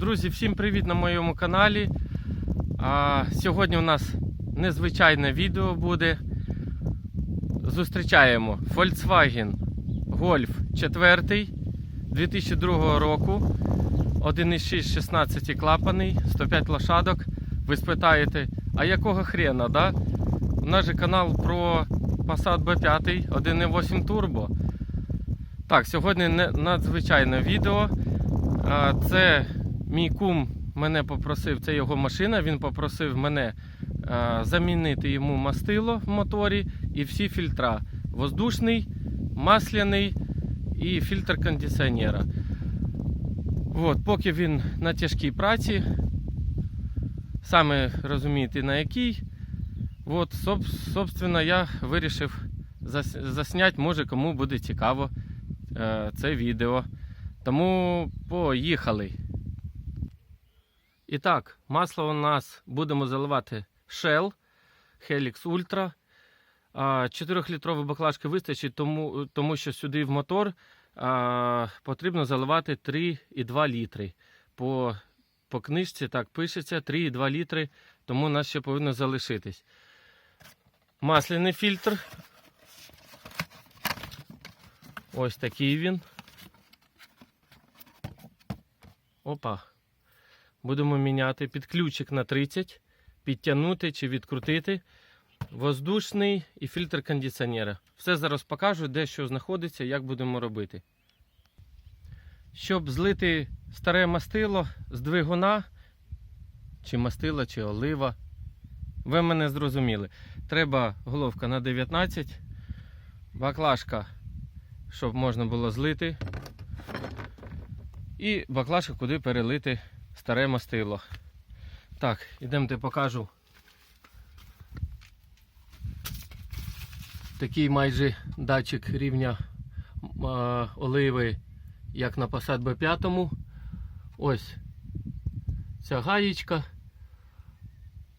Друзі, всім привіт на моєму каналі. А, сьогодні у нас незвичайне відео буде. Зустрічаємо Volkswagen Golf 4 2002 року. 1,6 16 клапаний, 105 лошадок. Ви спитаєте, а якого хрена, да? У нас же канал про Passat B5 1.8 Turbo. Так, сьогодні надзвичайне відео. Це мій кум мене попросив, це його машина. Він попросив мене а, замінити йому мастило в моторі і всі фільтра: воздушний, масляний і фільтр кондиціонера. От, поки він на тяжкій праці, саме розумієте на якій. От, соб, собственно, я вирішив зас- засняти, може кому буде цікаво е, це відео. Тому поїхали. І так, масло у нас будемо заливати Shell Helix Ultra. 4-літрової баклажки вистачить, тому, тому що сюди в мотор а, потрібно заливати 3,2 літри. По, по книжці так пишеться 3,2 літри, тому у нас ще повинно залишитись. Масляний фільтр. Ось такий він. Опа. Будемо міняти під ключик на 30, підтягнути чи відкрутити. Воздушний і фільтр кондиціонера. Все зараз покажу, де що знаходиться, як будемо робити. Щоб злити старе мастило з двигуна, чи мастила, чи олива. Ви мене зрозуміли. Треба головка на 19, баклажка, щоб можна було злити. І баклажка, куди перелити старе мастило. Так, ідемте покажу. Такий майже датчик рівня оливи, як на Passat B5. Ось ця гаєчка,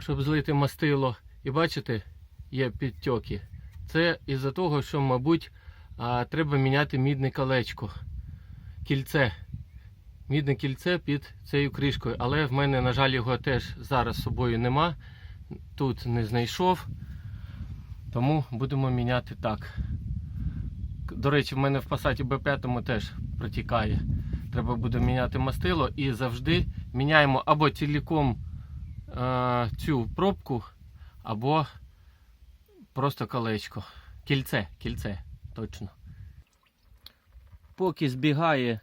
щоб злити мастило. І бачите, є підтьоки. Це із-за того, що, мабуть, треба міняти мідне колечко. Кільце. Мідне кільце під цією кришкою. Але в мене, на жаль, його теж зараз з собою нема. Тут не знайшов. Тому будемо міняти так. До речі, в мене в Passat B5 теж протікає. Треба буде міняти мастило і завжди міняємо або ціліком е, цю пробку, або просто колечко. Кільце, кільце, точно. Поки збігає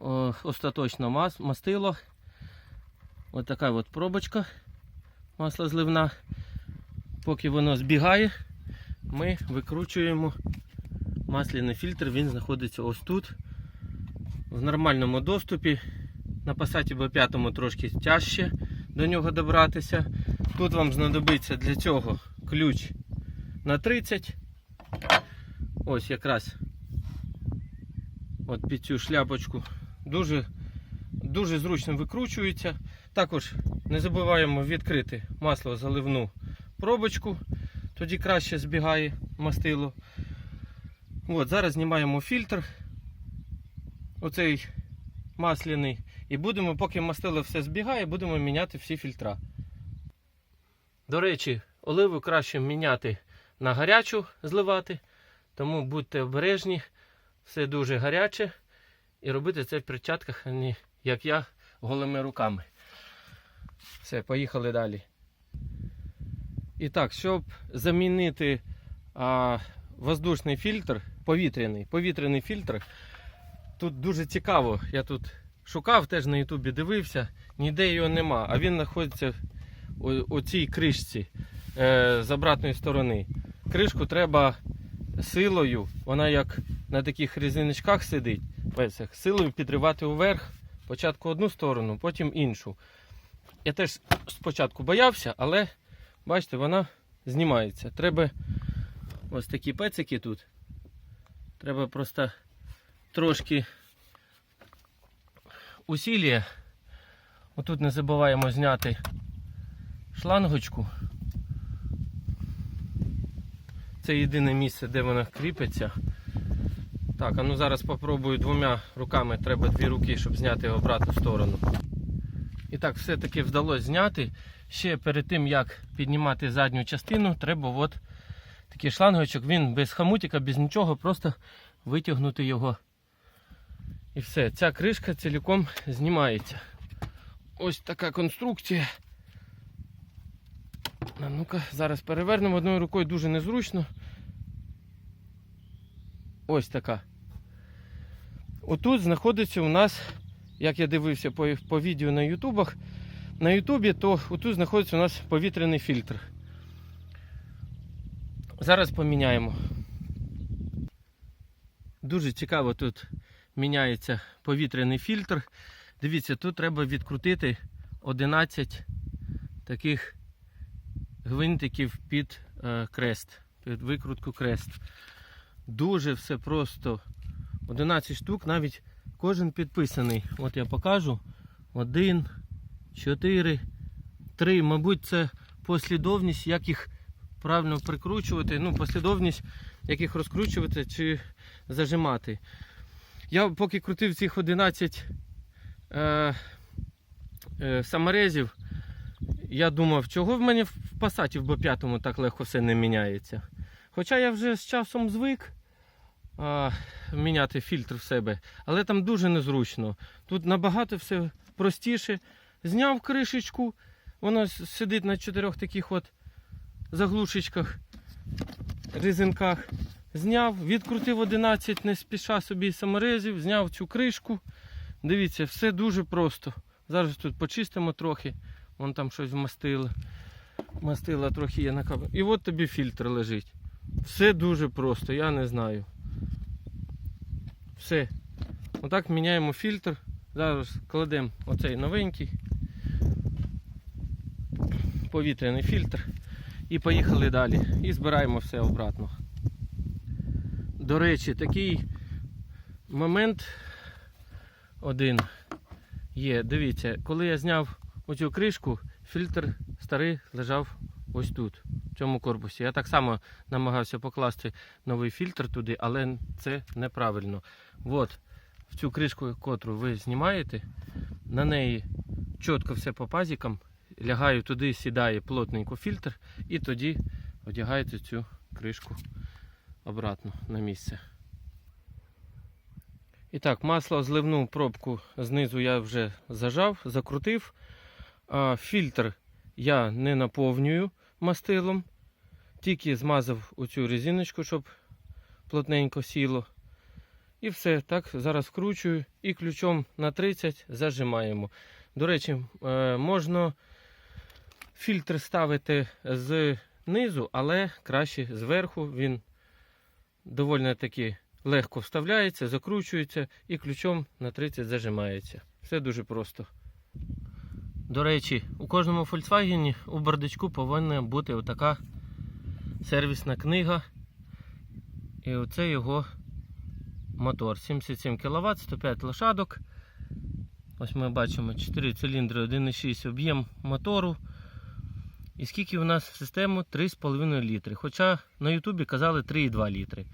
остаточно мас, мастило. Ось така от пробочка маслозливна. Поки воно збігає, ми викручуємо масляний фільтр, він знаходиться ось тут. В нормальному доступі. На Passat B5 трошки тяжче до нього добратися. Тут вам знадобиться для цього ключ на 30. Ось якраз от під цю шляпочку. Дуже, дуже зручно викручується. Також не забуваємо відкрити масло заливну пробочку, тоді краще збігає мастило. От, зараз знімаємо фільтр, оцей масляний, і будемо, поки мастило все збігає, будемо міняти всі фільтра. До речі, оливу краще міняти на гарячу зливати, тому будьте обережні, все дуже гаряче. І робити це в перчатках, а не як я, голими руками. Все, поїхали далі. І так, щоб замінити а, воздушний фільтр, повітряний, повітряний фільтр, тут дуже цікаво. Я тут шукав, теж на Ютубі дивився, ніде його нема, а він знаходиться у, у цій кришці е, з обратної сторони. Кришку треба силою, вона як на таких резиночках сидить, пальцях, силою підривати вверх, спочатку одну сторону, потім іншу. Я теж спочатку боявся, але бачите, вона знімається. Треба ось такі пецики тут. Треба просто трошки усілля. Отут не забуваємо зняти шлангочку. Це єдине місце, де вона кріпиться. Так, а ну зараз попробую двома руками. Треба дві руки, щоб зняти його обратну сторону. І так, все-таки вдалося зняти. Ще перед тим, як піднімати задню частину, треба от такий шлангочок. Він без хамутика, без нічого, просто витягнути його. І все, ця кришка цілком знімається. Ось така конструкція. А ну-ка, зараз перевернемо одною рукою дуже незручно. Ось така. Отут знаходиться у нас, як я дивився по, по відео на ютубах, на ютубі, то отут знаходиться у нас повітряний фільтр. Зараз поміняємо. Дуже цікаво тут міняється повітряний фільтр. Дивіться, тут треба відкрутити 11 таких гвинтиків під е, крест, під викрутку крест. Дуже все просто. 11 штук, навіть кожен підписаний. От я покажу. Один, чотири, три. Мабуть, це послідовність, як їх правильно прикручувати. Ну, послідовність, як їх розкручувати чи зажимати. Я поки крутив цих 11 е, е, саморезів, я думав, чого в мене в пасаті в Б5 так легко все не міняється. Хоча я вже з часом звик міняти фільтр в себе, але там дуже незручно. Тут набагато все простіше. Зняв кришечку, воно сидить на чотирьох таких от заглушечках, резинках. Зняв, відкрутив 11, не спіша собі саморезів, зняв цю кришку. Дивіться, все дуже просто. Зараз тут почистимо трохи. Вон там щось вмастило. Мастила трохи є на кабель. І от тобі фільтр лежить. Все дуже просто, я не знаю. Все. Отак міняємо фільтр. Зараз кладемо оцей новенький. Повітряний фільтр. І поїхали далі. І збираємо все обратно. До речі, такий момент один є. Дивіться, коли я зняв оцю кришку, фільтр старий лежав ось тут, цьому корпусі. Я так само намагався покласти новий фільтр туди, але це неправильно. От в цю кришку, котру ви знімаєте, на неї чітко все по пазікам, лягаю туди, сідає плотненько фільтр, і тоді одягаєте цю кришку обратно на місце. І так, масло зливну пробку знизу я вже зажав, закрутив. Фільтр я не наповнюю мастилом, тільки змазав оцю резиночку, щоб плотненько сіло. І все, так, зараз вкручую і ключом на 30 зажимаємо. До речі, е, можна фільтр ставити знизу, але краще зверху. Він доволі таки легко вставляється, закручується і ключом на 30 зажимається. Все дуже просто. До речі, у кожному Volkswagen у бардачку повинна бути отака сервісна книга. І оце його мотор. 77 кВт, 105 лошадок. Ось ми бачимо 4 циліндри, 1,6 об'єм мотору. І скільки у нас в систему? 3,5 літри. Хоча на Ютубі казали 3,2 літри.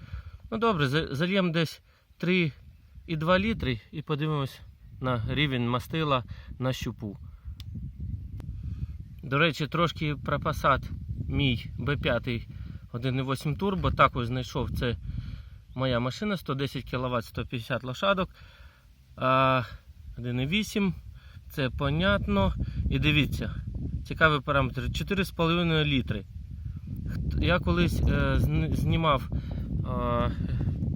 Ну добре, зальємо десь 3,2 літри і подивимось на рівень мастила на щупу. До речі, трошки про Passat мій B5 1.8 турбо. Також знайшов це моя машина 110 кВт 150 лошадок. А 1.8 це понятно. І дивіться, цікавий параметр 4,5 літри. Я колись е, знімав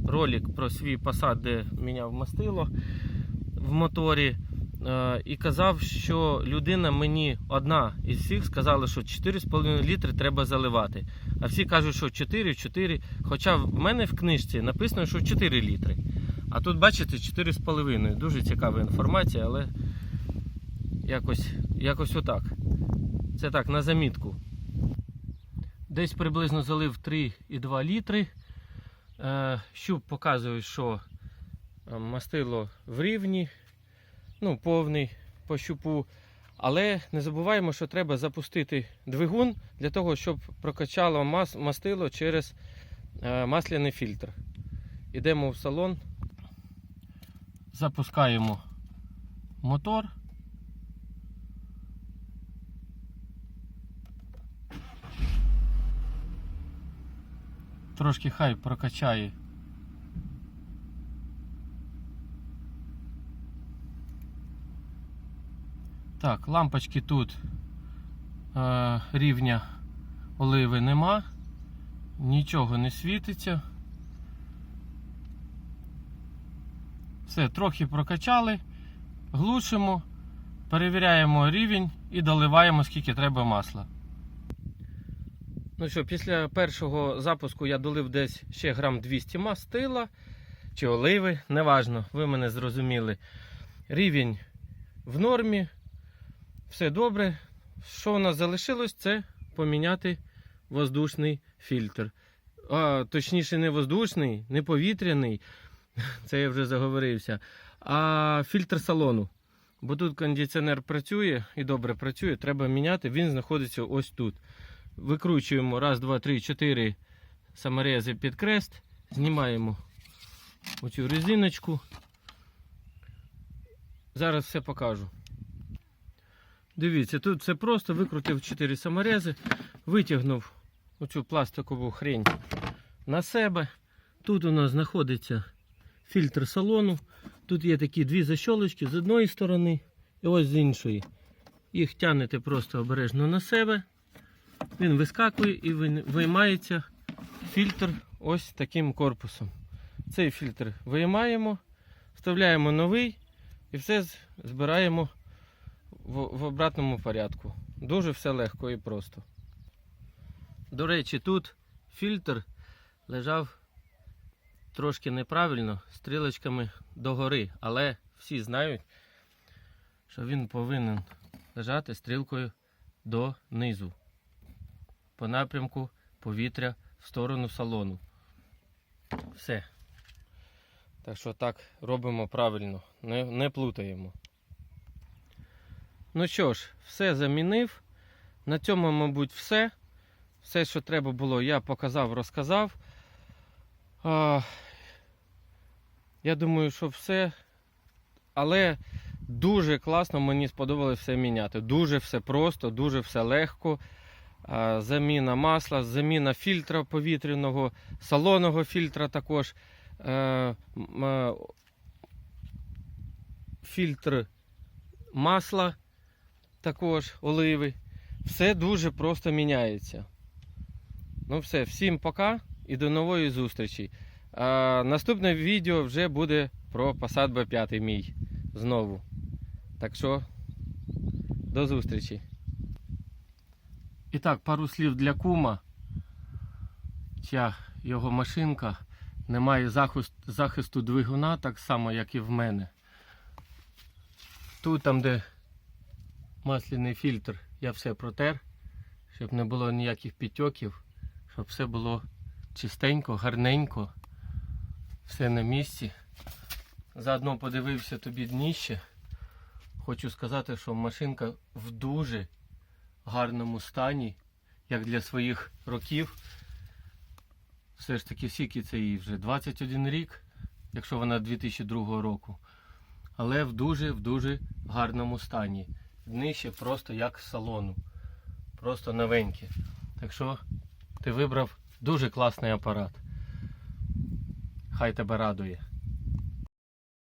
ролик про свій Passat, де міняв мастило в моторі. Е, і казав, що людина мені одна із всіх сказала, що 4,5 літри треба заливати. А всі кажуть, що 4, 4. Хоча в мене в книжці написано, що 4 літри. А тут, бачите, 4,5. Дуже цікава інформація, але якось, якось отак. Це так, на замітку. Десь приблизно залив 3,2 літри. Е, Щуп показує, що е, мастило в рівні ну, повний по щупу. Але не забуваємо, що треба запустити двигун для того, щоб прокачало мас, мастило через е, масляний фільтр. Йдемо в салон. Запускаємо мотор. Трошки хай прокачає. Так, лампочки тут е, рівня оливи нема, нічого не світиться. Все, трохи прокачали, глушимо, перевіряємо рівень і доливаємо скільки треба масла. Ну що, після першого запуску я долив десь ще грам 200 мастила чи оливи, неважно, ви мене зрозуміли. Рівень в нормі, все добре. Що у нас залишилось, це поміняти воздушний фільтр. А, точніше, не воздушний, не повітряний, це я вже заговорився, а фільтр салону. Бо тут кондиціонер працює і добре працює, треба міняти, він знаходиться ось тут. Викручуємо раз, два, три, чотири саморези під крест, знімаємо оцю резиночку. Зараз все покажу. Дивіться, тут все просто, викрутив 4 саморези, витягнув оцю пластикову хрень на себе. Тут у нас знаходиться фільтр салону. Тут є такі дві защолочки з одної сторони і ось з іншої. Їх тягнете просто обережно на себе. Він вискакує і виймається фільтр ось таким корпусом. Цей фільтр виймаємо, вставляємо новий і все збираємо в, в обратному порядку. Дуже все легко і просто. До речі, тут фільтр лежав трошки неправильно, стрілочками догори, але всі знають, що він повинен лежати стрілкою донизу по напрямку повітря в сторону салону. Все. Так що так робимо правильно, не, не плутаємо. Ну що ж, все замінив. На цьому, мабуть, все. Все, що треба було, я показав, розказав. А, я думаю, що все. Але дуже класно мені сподобалось все міняти. Дуже все просто, дуже все легко. А, Заміна масла, заміна фільтра повітряного, салонного фільтра також. Е, м, е, Фільтр масла також, оливи. Все дуже просто міняється. Ну все, всім пока і до нової зустрічі. А, наступне відео вже буде про Passat B5 мій знову. Так що, до зустрічі. І так, пару слів для кума. Ця його машинка не має захист, захисту двигуна, так само, як і в мене. Тут, там, де масляний фільтр, я все протер, щоб не було ніяких підтьоків, щоб все було чистенько, гарненько, все на місці. Заодно подивився тобі дніще. Хочу сказати, що машинка в дуже гарному стані, як для своїх років. Все ж таки, скільки це їй вже 21 рік, якщо вона 2002 року. Але в дуже в дуже гарному стані. Днище просто як салону. Просто новеньке. Так що ти вибрав дуже класний апарат. Хай тебе радує.